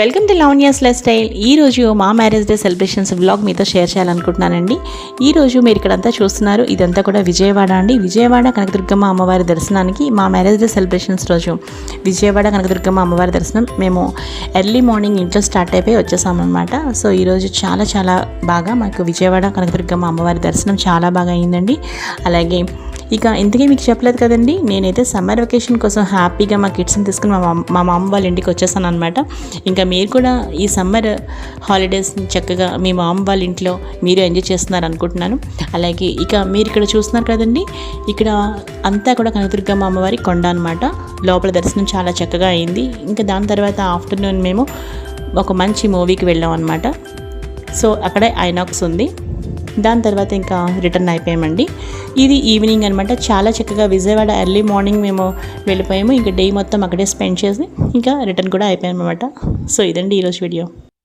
Welcome to Lavanya's lifestyle ఈ రోజు మా మ్యారేజ్ డే సెలబ్రేషన్స్ వ్లాగ్ మీతో షేర్ చేయాలనుకుంటున్నానండి. ఈ రోజు మీరు ఇక్కడంతా చూస్తున్నారు ఇదంతా కూడా విజయవాడ అండి. విజయవాడ కనకదుర్గమ్మ అమ్మవారి దర్శనానికి మా మ్యారేజ్ డే సెలబ్రేషన్స్ రోజు. విజయవాడ కనకదుర్గమ్మ అమ్మవారి దర్శనం మేము ఎర్లీ మార్నింగ్ ఇంట్లో స్టార్ట్ అయిపోయి వచ్చేసామన్నమాట. సో ఈరోజు చాలా చాలా బాగా మాకు విజయవాడ కనకదుర్గమ్మ అమ్మవారి దర్శనం చాలా బాగా అయిందండి. అలాగే ఇక ఇంతకీ మీకు చెప్పలేదు కదండి నేనైతే సమ్మర్ వెకేషన్ కోసం హ్యాపీగా మా కిడ్స్ని తీసుకుని మా మా మామ వాళ్ళ ఇంటికి వచ్చేసాను అనమాట ఇంకా మీరు కూడా ఈ సమ్మర్ హాలిడేస్ చక్కగా మీ మామ వాళ్ళ ఇంట్లో మీరు ఎంజాయ్ చేస్తున్నారు అనుకుంటున్నాను. అలాగే ఇక మీరు ఇక్కడ చూస్తున్నారు కదండి ఇక్కడ అంతా కూడా కనకదుర్గమ్మ అమ్మవారి కొండ అనమాట లోపల దర్శనం చాలా చక్కగా అయింది. ఇంకా దాని తర్వాత ఆఫ్టర్నూన్ మేము ఒక మంచి మూవీకి వెళ్ళాం అనమాట సో అక్కడే ఐనాక్స్ ఉంది. దాని తర్వాత ఇంకా రిటర్న్ అయిపోయామండి. ఇది ఈవినింగ్ అనమాట చాలా చక్కగా విజయవాడ ఎర్లీ మార్నింగ్ మేము వెళ్ళిపోయాము. ఇంకా డే మొత్తం అక్కడే స్పెండ్ చేసి ఇంకా రిటర్న్ కూడా అయిపోయామన్నమాట. సో ఇదండి ఈరోజు వీడియో.